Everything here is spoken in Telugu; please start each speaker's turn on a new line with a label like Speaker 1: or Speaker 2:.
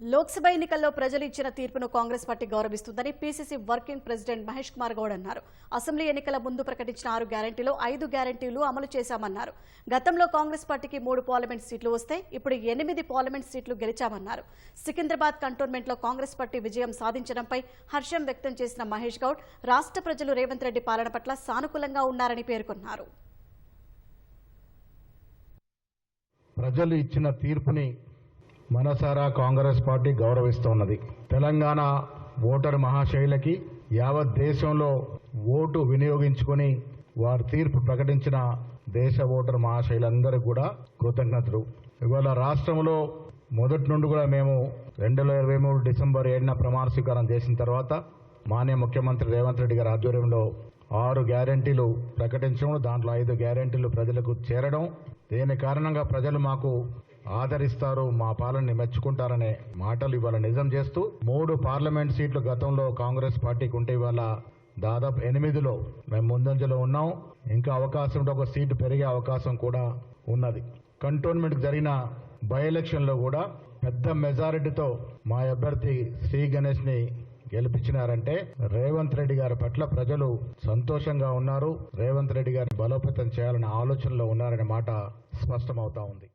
Speaker 1: లోక్సభ ఎన్నికల్లో ప్రజలు ఇచ్చిన తీర్పును Congress party గౌరవిస్తుందని PCC working president Mahesh Kumar Goud అన్నారు. అసెంబ్లీ ఎన్నికల ముందు ప్రకటించిన ఆరు గ్యారంటీలో ఐదు గ్యారంటీలు అమలు చేశామన్నారు. గతంలో కాంగ్రెస్ పార్టీకి మూడు పార్లమెంట్ సీట్లు వస్తే ఇప్పుడు ఎనిమిది పార్లమెంట్ సీట్లు గెలిచామన్నారు. సికింద్రాబాద్ కంటోన్మెంట్లో కాంగ్రెస్ పార్టీ విజయం సాధించడంపై హర్షం వ్యక్తం చేసిన మహేష్ గౌడ్ రాష్ట్ర ప్రజలు రేవంత్ రెడ్డి పాలన పట్ల సానుకూలంగా ఉన్నారని పేర్కొన్నారు.
Speaker 2: ప్రజలు ఇచ్చిన తీర్పుని మనసారా కాంగ్రెస్ పార్టీ గౌరవిస్తోన్నది. తెలంగాణ ఓటర్ మహాశైలకి యావత్ దేశంలో ఓటు వినియోగించుకొని వారి తీర్పు ప్రకటించిన దేశ ఓటర్ మహాశైలందరూ కూడా కృతజ్ఞతలు. ఇవాళ రాష్ట్రంలో మొదటి నుండి కూడా మేము రెండు వేల ఇరవై మూడు డిసెంబర్ ఏడున ప్రమాణ స్వీకారం చేసిన తర్వాత మాన్య ముఖ్యమంత్రి రేవంత్ రెడ్డి గారి ఆధ్వర్యంలో ఆరు గ్యారెంటీలు ప్రకటించడం దాంట్లో ఐదు గ్యారెంటీలు ప్రజలకు చేరడం. దీని కారణంగా ప్రజలు మాకు ఆదరిస్తారు మా పాలనని మెచ్చుకుంటారనే మాటలు ఇవాళ నిజం చేస్తూ మూడు పార్లమెంట్ సీట్లు గతంలో కాంగ్రెస్ పార్టీకి ఉంటే ఇవాళ దాదాపు ఎనిమిదిలో మేము ముందంజలో ఉన్నాం. ఇంకా అవకాశం ఉంటే ఒక సీటు పెరిగే అవకాశం కూడా ఉన్నది. కంటోన్మెంట్ జరిగిన బై ఎలక్షన్లో కూడా పెద్ద మెజారిటీతో మా అభ్యర్థి శ్రీ గణేష్ని గెలిపించినారంటే రేవంత్ రెడ్డి గారి పట్ల ప్రజలు సంతోషంగా ఉన్నారు. రేవంత్ రెడ్డి గారిని బలోపేతం చేయాలనే ఆలోచనలో ఉన్నారనే మాట స్పష్టమవుతా ఉంది.